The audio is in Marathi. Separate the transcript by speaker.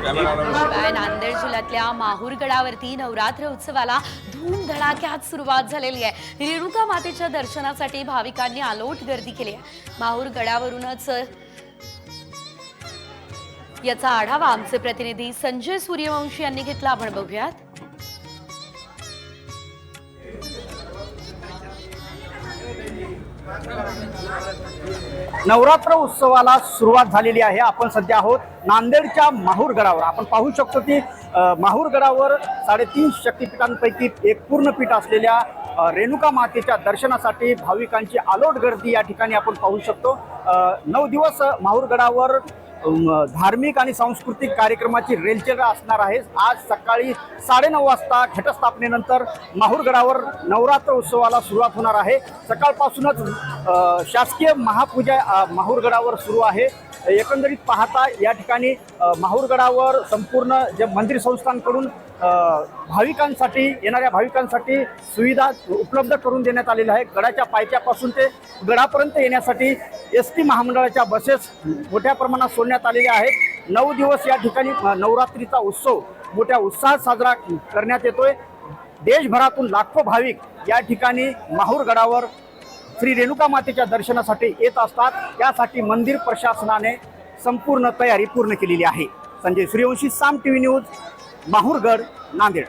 Speaker 1: शिवाय नांदेड जिल्ह्यातल्या माहूर गडावरती नवरात्र उत्सवाला धूम धडाक्यात सुरुवात झालेली आहे. रेणुका मातेच्या दर्शनासाठी भाविकांनी आलोट गर्दी केली आहे. माहूर गडावरूनच याचा आढावा आमचे प्रतिनिधी संजय सूर्यवंशी यांनी घेतला. आपण बघूयात.
Speaker 2: नवरात्र उत्सवाला सुरुवात झालेली आहे. आपण सध्या आहोत नांदेडच्या माहूर गडावर. आपण पाहू शकतो की माहूरगडावर माहूर गडावर साडेतीन शक्तिपीठांपैकी एक पूर्ण पीठ असलेल्या रेणुका मातेच्या दर्शनासाठी भाविकांची आलोट गर्दी या ठिकाणी आपण पाहू शकतो. नऊ दिवस माहूर गडावर धार्मिक आणि सांस्कृतिक कार्यक्रमाची रेलचेल असणार आहे. आज सकाळी साडेनऊ वाजता घटस्थापनेनंतर माहूरगडावर नवरात्र उत्सवाला सुरुवात होणार आहे. सकाळपासूनच शासकीय महापूजा माहूरगडावर सुरू आहे. एकंदरीत पाहता या ठिकाणी माहूरगडावर संपूर्ण जे मंदिर संस्थांकडून भाविकांसाठी येणाऱ्या भाविकांसाठी सुविधा उपलब्ध करून देण्यात आलेल्या आहे गडाच्या पायथ्यापासून ते गडापर्यंत येण्यासाठी एस टी महामंडळाच्या बसेस मोठ्या प्रमाणात सोडण्यात आलेले आहेत. नऊ दिवस या ठिकाणी नवरात्रीचा उत्सव मोठ्या उत्साहात साजरा करण्यात येतोय. देशभरातून लाखो भाविक या ठिकाणी माहूर गडावर श्री रेणुका मातेच्या दर्शनासाठी येत असतात. त्यासाठी मंदिर प्रशासनाने संपूर्ण तयारी पूर्ण केलेली आहे. Sanjay Suryavanshi Saam T V news Mahurgad Nanded.